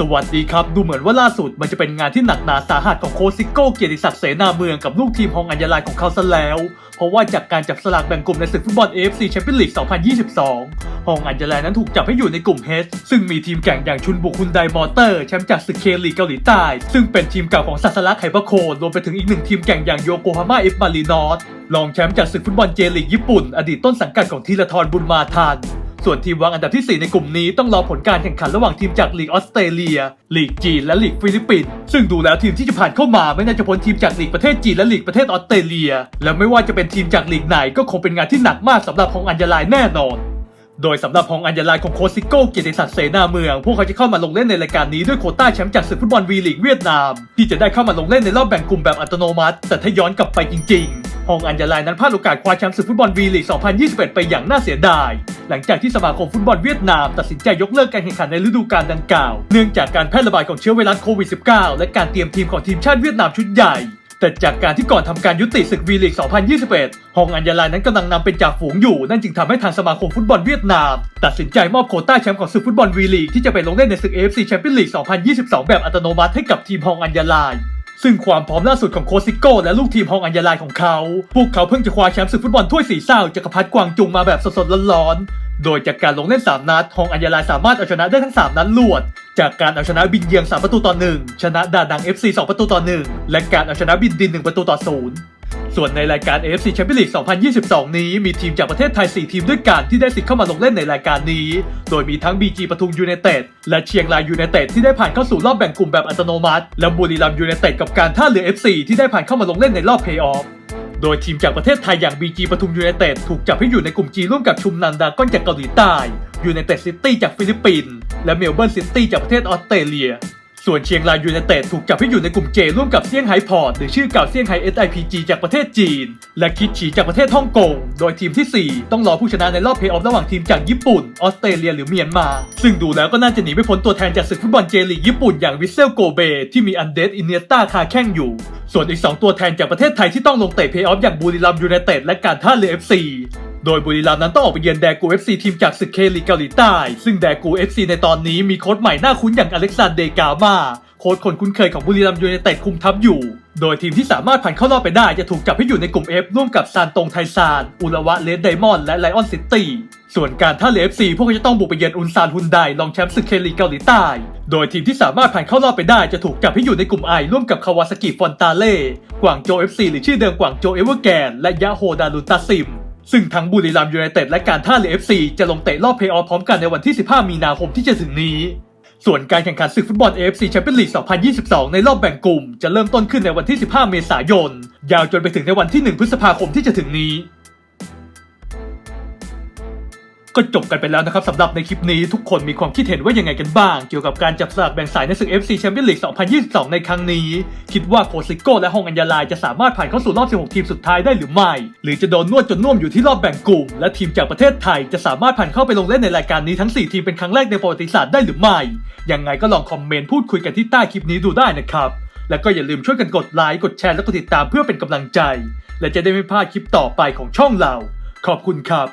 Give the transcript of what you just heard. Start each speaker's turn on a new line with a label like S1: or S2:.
S1: สวัสดีครับ ดูเหมือนว่าล่าสุดมันจะเป็นงานที่หนักหนาสาหัสของโคซิโก้เกียรติศักดิ์เสนาเมืองกับลูกทีมฮองอัญญาลายของเขาซะแล้ว เพราะว่าจากการจับสลากแบ่งกลุ่มในศึกฟุตบอล AFC Champions League 2022 ฮองอัญญาลายนั้นถูกจับให้อยู่ในกลุ่ม H ซึ่งมีทีมแข่งอย่างชุนบุกฮุนไดมอเตอร์แชมป์จากศึกเคลีเกาหลีใต้ ซึ่งเป็นทีมเก่าของซาสระไคบะโคนรวมไปถึงอีกหนึ่งทีมแข่งอย่างโยโกฮาม่าเอฟมารีนอสรองแชมป์จากศึกฟุตบอลเจลีกญี่ปุ่น อดีตต้นสังกัดของธีรทรบุญมาทัน ส่วนทีมวางอันดับที่ 4 ในกลุ่มนี้ต้องรอผลการแข่งขันระหว่างทีมจากลีกออสเตรเลีย ลีกจีน และลีกฟิลิปปินส์ ซึ่งดูแล้วทีมที่จะผ่านเข้ามาไม่น่าจะพ้นทีมจากลีกประเทศจีนและลีกประเทศออสเตรเลีย และไม่ว่าจะเป็นทีมจากลีกไหนก็คงเป็นงานที่หนักมากสำหรับฮองอัญญาลายแน่นอนโดยสำหรับฮองอัญญาลายของโคซิโก้เกียรติศักดิ์เสนาเมือง พวกเขาจะเข้ามาลงเล่นในรายการนี้ด้วยโคต้าแชมป์จากศึกฟุตบอลวีลีกเวียดนาม ที่จะได้เข้ามาลงเล่นในรอบแบ่งกลุ่มแบบอัตโนมัติ แต่ถ้าย้อนกลับไปจริงๆ ฮองอัญญาลายนั้นพลาดโอกาสคว้าแชมป์ศึกฟุตบอลวีลีก 2021 ไปอย่างน่าเสียดาย หลังจากที่สมาคมฟุตบอลเวียดนาม ตัดสินใจยกเลิกการแข่งขันในฤดูกาลดังกล่าว เนื่องจากการแพร่ระบาดของเชื้อไวรัสโควิด -19 และการเตรียมทีมของทีมชาติเวียดนามชุดใหญ่ แต่จากการที่ก่อนทำการยุติศึกวีลีก 2021 ฮองอัญญาลายนั้นกำลังนำเป็นจ่าฝูงอยู่ นั่นจึงทำให้ทางสมาคมฟุตบอลเวียดนาม ตัดสินใจมอบโคต้าแชมป์ของศึกฟุตบอลวีลีกที่จะไปลงเล่นในศึก AFC Champions League 2022 แบบอัตโนมัติให้กับทีมฮองอัญญาลาย ซึ่งความพร้อมล่าสุดของโคซิโก้และลูกทีมฮองอัญญาลายของเขา พวกเขาเพิ่งจะคว้าแชมป์ศึกฟุตบอลถ้วยสีเศร้าจักรพรรดิกวางจุงมาแบบสดๆร้อนๆ โดยจากการลงเล่น 3 นัดฮองอัญญาลายสามารถเอาชนะได้ทั้ง 3 นัดรวด จากการเอาชนะบินเยียง3 ประตูต่อ 1 ชนะดาดัง FC 2 ประตูต่อ 1 และการเอาชนะบินดิน 1 ประตูต่อ 0 ส่วนในรายการ AFC Champions League 2022 นี้มีทีมจากประเทศไทย 4 ทีมด้วยกันที่ได้สิทธิ์เข้ามาลงเล่นในรายการนี้ โดยมีทั้ง BG ปทุมยูไนเต็ดและเชียงรายยูไนเต็ดที่ได้ผ่านเข้าสู่รอบแบ่งกลุ่มแบบอัตโนมัติ และบุรีรัมย์ยูไนเต็ดกับการท่าเรือ FC ที่ได้ผ่านเข้ามาลงเล่นในรอบเพย์ออฟโดยทีมจากประเทศไทยอย่าง BG ปทุมยูไนเต็ดถูกจับให้อยู่ในกลุ่ม G ร่วมกับชุมนันดาก้อนจากเกาหลีใต้ยูไนเต็ดซิตี้จากฟิลิปปินส์และเมลเบิร์นซิตี้จากประเทศออสเตรเลีย ส่วนเชียงรายยูไนเต็ดถูกจับให้อยู่ในกลุ่ม J ร่วมกับเซี่ยงไฮ้พอร์ตหรือชื่อเก่าเซี่ยงไฮ้ SIPG จากประเทศจีน และคิดฉีจากประเทศฮ่องกง โดยทีมทีสี่4 ต้องรอผู้ชนะในรอบเพลย์ออฟระหว่างทีมจากญี่ปุ่น ออสเตรเลียหรือเมียนมา ซึ่งดูแล้วก็น่าจะหนีไม่พ้นตัวแทนจากศึกฟุตบอลเจลีกญี่ปุ่นอย่างวิเซลโกเบที่มีอันเดสอินเนียต้าคาแข้งอยู่ ส่วนอีก 2 ตัวแทนจากประเทศไทยที่ต้องลงเตะเพลย์ออฟอย่างบุรีรัมย์ยูไนเต็ดและการท่าเรือ FC โดยบุรีรัมย์นั้นต้องออกไปเยือนแดกู FC ทีมจากศึกเคลีกเกาหลีใต้ ซึ่งแดกู FC ในตอนนี้มีโค้ชใหม่หน่าคุ้นอย่างอเล็กซานเดกามาโค้ชคนคุ้นเคยของบุรีรัมย์ยูไนเต็ดคุมทัพอยู่ โดยทีมที่สามารถผ่านเข้ารอบไปได้จะถูกจับให้อยู่ในกลุ่ม F ร่วมกับซานตงไทซาน อุระวะเลดไดมอนด์และไลออนซิตี้ ส่วนการท่าเรือ FC พวกเขาจะต้องบุกไปเยือนอุนซานฮุนไดรองแชมป์ศึกเคลีกเกาหลีใต้ โดยทีมที่สามารถผ่านเข้ารอบไปได้จะถูกจับให้อยู่ในกลุ่ม I ร่วมกับคาวาซากิฟอนตาเล่ กวางโจ FC หรือชื่อเดิมกวางโจเอเวอร์แกน และยะโฮดารุตาซิม ซึ่งทั้งบุรีรัมย์ยูไนเต็ดและการท่าเรือเอฟซีจะลงเตะรอบเพลย์ออฟพร้อมกันในวันที่ 15 มีนาคมที่จะถึงนี้ ส่วนการแข่งขันศึกฟุตบอล AFC Champions League 2022 ในรอบแบ่งกลุ่ม จะเริ่มต้นขึ้นในวันที่ 15 เมษายน ยาวจนไปถึงในวันที่ 1 พฤษภาคมที่จะถึงนี้ ก็จบกันไปแล้วนะครับสำหรับในคลิปนี้ทุกคนมีความคิดเห็นว่ายังไงกันบ้าง เกี่ยวกับการจับสลากแบ่งสายในศึก FC Champions League 2022 ในครั้งนี้ คิดว่าโคซิโก้และฮองอัญญาลายจะสามารถผ่านเข้าสู่รอบ 16 ทีมสุดท้ายได้หรือไม่ หรือจะโดนนวดจนน่วมอยู่ที่รอบแบ่งกลุ่ม และทีมจากประเทศไทยจะสามารถผ่านเข้าไปลงเล่นในรายการนี้ทั้ง 4 ทีมเป็นครั้งแรกในประวัติศาสตร์ได้หรือไม่ยังไงก็ลองคอมเมนต์พูดคุยกันที่ใต้คลิปนี้ดูได้นะครับแล้วก็อย่าลืมช่วยกันกดไลค์กดแชร์และกดติดตามเพื่อเป็นกำลังใจ และจะได้ไม่พลาดคลิปต่อไปของช่องเรา ขอบคุณครับ